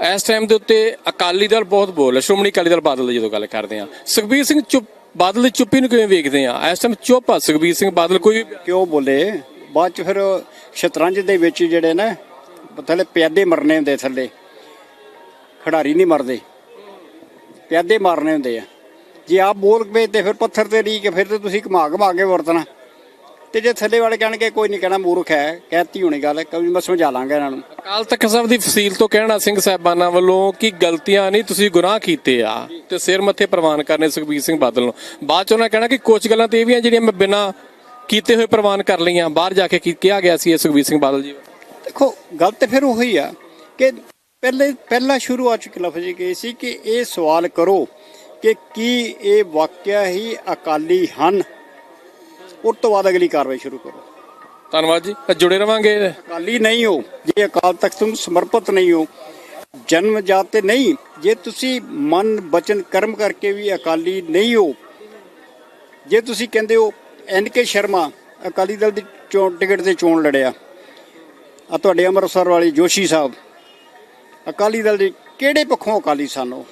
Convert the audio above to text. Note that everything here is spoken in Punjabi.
ਇਸ ਟਾਈਮ ਦੇ ਉੱਤੇ ਅਕਾਲੀ ਦਲ ਬਹੁਤ ਬੋਲ ਹੈ ਸ਼੍ਰੋਮਣੀ ਅਕਾਲੀ ਦਲ ਬਾਦਲ ਦੀ ਜਦੋਂ ਗੱਲ ਕਰਦੇ ਆ ਸੁਖਬੀਰ ਸਿੰਘ ਚੁੱਪ, ਬਾਦਲ ਦੀ ਚੁੱਪੀ ਨੂੰ ਕਿਵੇਂ ਵੇਖਦੇ ਆ ਇਸ ਟਾਈਮ ਚੁੱਪ ਆ ਸੁਖਬੀਰ ਸਿੰਘ ਬਾਦਲ, ਕੋਈ ਕਿਉਂ ਬੋਲੇ? ਬਾਅਦ ਚ ਫਿਰ ਸ਼ਤਰੰਜ ਦੇ ਵਿੱਚ ਜਿਹੜੇ ਨਾ, ਥੱਲੇ ਪਿਆਦੇ ਮਰਨੇ ਹੁੰਦੇ ਥੱਲੇ। ਖਿਡਾਰੀ ਨਹੀਂ ਮਰਦੇ। ਪਿਆਦੇ ਮਾਰਨੇ ਹੁੰਦੇ ਆ। ਜੇ ਆਪ ਬੋਲ ਪਏ ਤੇ ਫਿਰ ਪੱਥਰ ਤੇ ਰੀ ਕੇ ਫਿਰ ਤੇ ਤੁਸੀਂ ਘੁਮਾ ਘੁਮਾ ਕੇ ਵਰਤਣਾ। ਤੇ ਜੇ ਥੱਲੇ ਵਾਲੇ ਕਹਿਣਗੇ ਕੋਈ ਨਹੀਂ ਕਹਿਣਾ ਮੂਰਖ ਹੈ ਕਹਿਤੀ ਹੋਣੀ ਗੱਲ ਕभी ਮੈਂ ਸਮਝਾ ਲਾਂਗਾ ਇਹਨਾਂ ਨੂੰ। ਅਕਾਲ ਤਖਤ ਸਾਹਿਬ ਦੀ ਫਸੀਲ ਤੋਂ ਕਹਿਣਾ ਸਿੰਘ ਸਾਹਿਬਾਨਾਂ ਵੱਲੋਂ ਕਿ ਗਲਤੀਆਂ ਨਹੀਂ ਤੁਸੀਂ ਗੁਨਾਹ ਕੀਤੇ ਆ ਤੇ ਸਿਰ ਮੱਥੇ ਪ੍ਰਵਾਨ ਕਰਨੇ ਸੁਖਬੀਰ ਸਿੰਘ ਬਾਦਲ ਨੂੰ। ਬਾਅਦ ਚ ਉਹਨਾਂ ਕਹਿਣਾ ਕਿ ਕੁਝ ਗੱਲਾਂ ਤੇ ਇਹ ਵੀ ਆ ਜਿਹੜੀਆਂ ਮੈਂ ਬਿਨਾਂ ਕੀਤੇ ਹੋਏ ਪ੍ਰਵਾਨ ਕਰ ਲਈਆਂ ਬਾਹਰ ਜਾ ਕੇ ਕੀ ਕਿਹਾ ਗਿਆ ਸੀ ਇਹ ਸੁਖਬੀਰ ਸਿੰਘ ਬਾਦਲ ਜੀ। ਦੇਖੋ ਗੱਲ ਤੇ ਫਿਰ ਉਹੀ ਆ ਕਿ ਪਹਿਲੇ ਪਹਿਲਾ ਸ਼ੁਰੂਆਤ ਚ ਲਫ਼ਜ਼ ਇਹ ਸੀ ਕਿ ਇਹ ਸਵਾਲ ਕਰੋ ਕਿ ਕੀ ਇਹ ਵਾਕਿਆ ਹੀ ਅਕਾਲੀ ਹਨ? ਉਸ ਤੋਂ ਬਾਅਦ ਅਗਲੀ ਕਾਰਵਾਈ ਸ਼ੁਰੂ ਕਰੋ। ਧੰਨਵਾਦ ਜੀ। ਜੁੜੇ ਰਵਾਂਗੇ ਅਕਾਲੀ ਨਹੀਂ ਹੋ। ਜੇ ਅਕਾਲ ਤਖਤ ਨੂੰ ਸਮਰਪਿਤ ਨਹੀਂ ਹੋ ਜਨਮ ਜਾਤ ਤੇ ਨਹੀਂ ਜੇ ਤੁਸੀਂ ਮਨ ਬਚਨ ਕਰਮ ਕਰਕੇ ਵੀ ਅਕਾਲੀ ਨਹੀਂ ਹੋ ਜੇ ਤੁਸੀਂ ਕਹਿੰਦੇ ਹੋ ਐਨ ਕੇ ਸ਼ਰਮਾ ਅਕਾਲੀ ਦਲ ਦੀ ਚੋਣ ਟਿਕਟ ਤੇ ਚੋਣ ਲੜਿਆ ਆ ਤੁਹਾਡੇ ਅੰਮ੍ਰਿਤਸਰ ਵਾਲੀ ਜੋਸ਼ੀ ਸਾਹਿਬ ਅਕਾਲੀ ਦਲ ਦੇ ਕਿਹੜੇ ਪੱਖੋਂ ਅਕਾਲੀ ਸਨ ਉਹ?